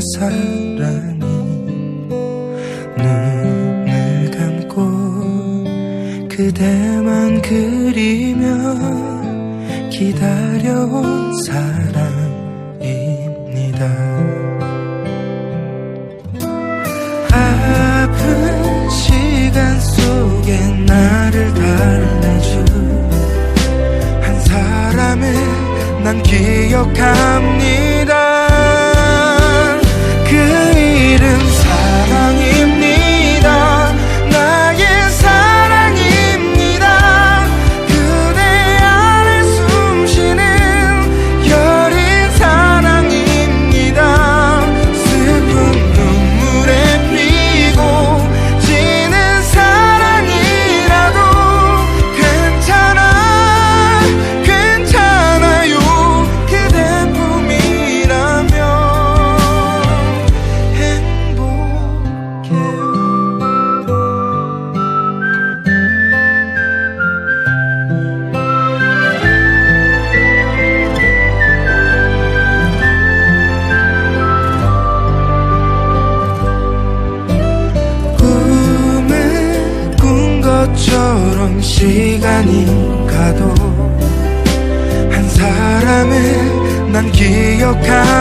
사랑이 눈을 감고 그대만 그리며 기다려온 사랑입니다. 아픈 시간 속에 나를 달래줄 한 사람을 난 기억합니다 것처럼 시간이 가도 한 사람을 난 기억합니다